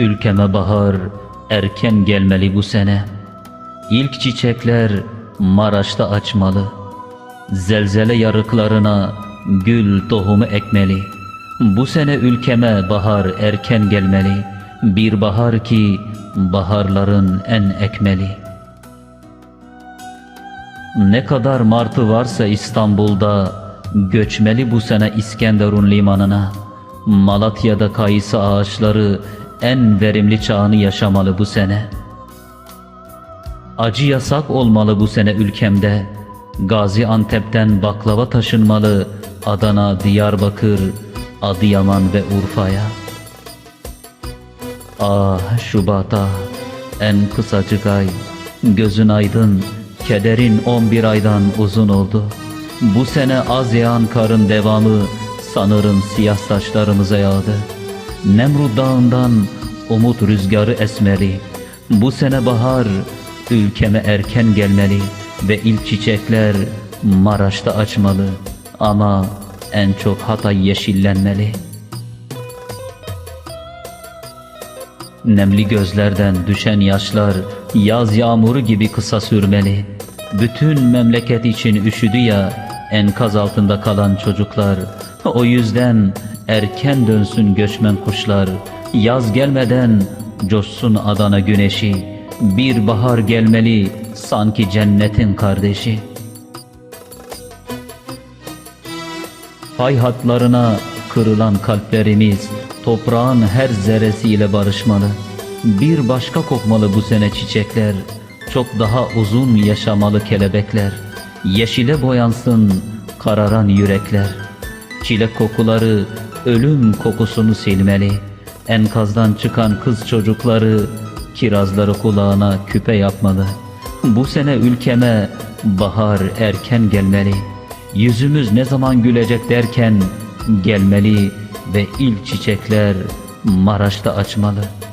Ülkeme bahar erken gelmeli bu sene. İlk çiçekler Maraş'ta açmalı. Zelzele yarıklarına gül tohumu ekmeli. Bu sene ülkeme bahar erken gelmeli. Bir bahar ki baharların en ekmeli. Ne kadar martı varsa İstanbul'da göçmeli bu sene İskenderun limanına. Malatya'da kayısı ağaçları en verimli çağını yaşamalı bu sene. Acı yasak olmalı bu sene ülkemde. Gaziantep'ten baklava taşınmalı Adana, Diyarbakır, Adıyaman ve Urfa'ya. Ah Şubat'a en kısacık ay Gözün aydın Kederin 11 aydan uzun oldu Bu sene az yağan karın devamı Sanırım siyah saçlarımıza yağdı Nemrut dağından umut rüzgarı esmeli Bu sene bahar ülkeme erken gelmeli Ve ilk çiçekler Maraş'ta açmalı Ama en çok Hatay yeşillenmeli Nemli gözlerden düşen yaşlar yaz yağmuru gibi kısa sürmeli. Bütün memleket için üşüdü ya enkaz altında kalan çocuklar. O yüzden erken dönsün göçmen kuşlar. Yaz gelmeden coşsun Adana güneşi. Bir bahar gelmeli sanki cennetin kardeşi. Fay hatlarına kırılan kalplerimiz toprağın her zerresiyle barışmalı. Bir başka kokmalı bu sene çiçekler, çok daha uzun yaşamalı kelebekler. Yeşile boyansın kararan yürekler. Çilek kokuları ölüm kokusunu silmeli. Enkazdan çıkan kız çocukları kirazları kulağına küpe yapmalı. Bu sene ülkeme bahar erken gelmeli. Yüzümüz ne zaman gülecek derken gelmeli ve ilk çiçekler Maraş'ta açmalı.''